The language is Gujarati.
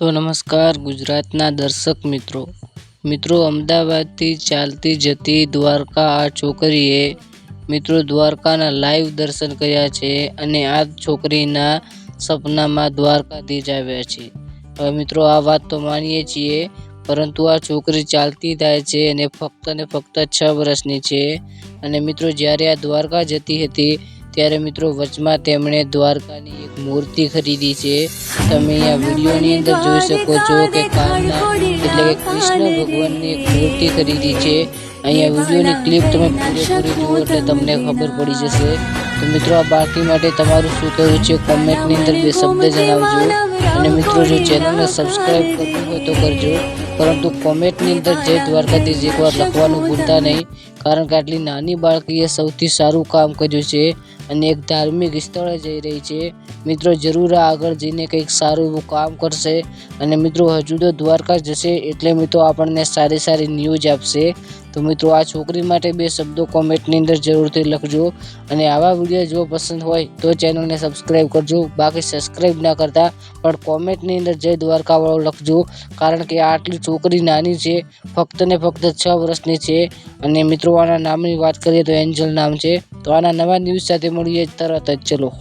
તો નમસ્કાર ગુજરાતના દર્શક મિત્રો. મિત્રો અમદાવાદથી ચાલતી જતી દ્વારકા આ છોકરીએ મિત્રો દ્વારકાના લાઈવ દર્શન કર્યા છે અને આ છોકરીના સપનામાં દ્વારકાધીશ આવ્યા છે. હવે મિત્રો આ વાત તો માનીએ છીએ, પરંતુ આ છોકરી ચાલતી થાય છે અને ફક્ત ને ફક્ત છ વર્ષની છે. અને મિત્રો જ્યારે આ દ્વારકા જતી હતી ત્યારે મિત્રો વચમાં તેમણે દ્વારકાની એક મૂર્તિ ખરીદી છે. તમે અહીંયા વિડીયોની અંદર જોઈ શકો છો કે કાનના એટલે કે કૃષ્ણ ભગવાનની એક મૂર્તિ ખરીદી છે. અહીંયા વિડીયોની ક્લિપ તમે પૂરેપૂરી જુઓ એટલે તમને ખબર પડી જશે. તો મિત્રો આ પાર્ટી માટે તમારું શું કહેવું છે? કોમેન્ટની અંદર બે શબ્દ જણાવજો. અને મિત્રો, જો ચેનલને સબસ્ક્રાઈબ કરવું હોય તો કરજો. પરંતુ કોમેન્ટની અંદર જય દ્વારકાધીશ એકવાર લખવાનું ભૂલતા નહીં. કારણ કે આટલી નાની બાળકીએ સૌથી સારું કામ કર્યું છે અને એક ધાર્મિક સ્થળે જઈ રહી છે. મિત્રો, જરૂર આગળ જઈને કંઈક સારું એવું કામ કરશે. અને મિત્રો, હજુ તો દ્વારકા જશે એટલે મિત્રો આપણને સારી સારી ન્યૂઝ આપશે. તો મિત્રો, આ છોકરી માટે બે શબ્દો કોમેન્ટની અંદર જરૂરથી લખજો. અને આવા વીડિયો જો પસંદ હોય તો ચેનલને સબસ્ક્રાઈબ કરજો. બાકી સબસ્ક્રાઈબ ના કરતા પણ કોમેન્ટની અંદર જય દ્વારકાવાળો લખજો. કારણ કે આટલી છોકરી નાની છે, ફક્ત ને ફક્ત છ વર્ષની છે અને મિત્રો, આના નામની વાત કરીએ તો એન્જલ નામ છે. તો આના નવા ન્યૂઝ સાથે મળીએ, તરત જ ચલો.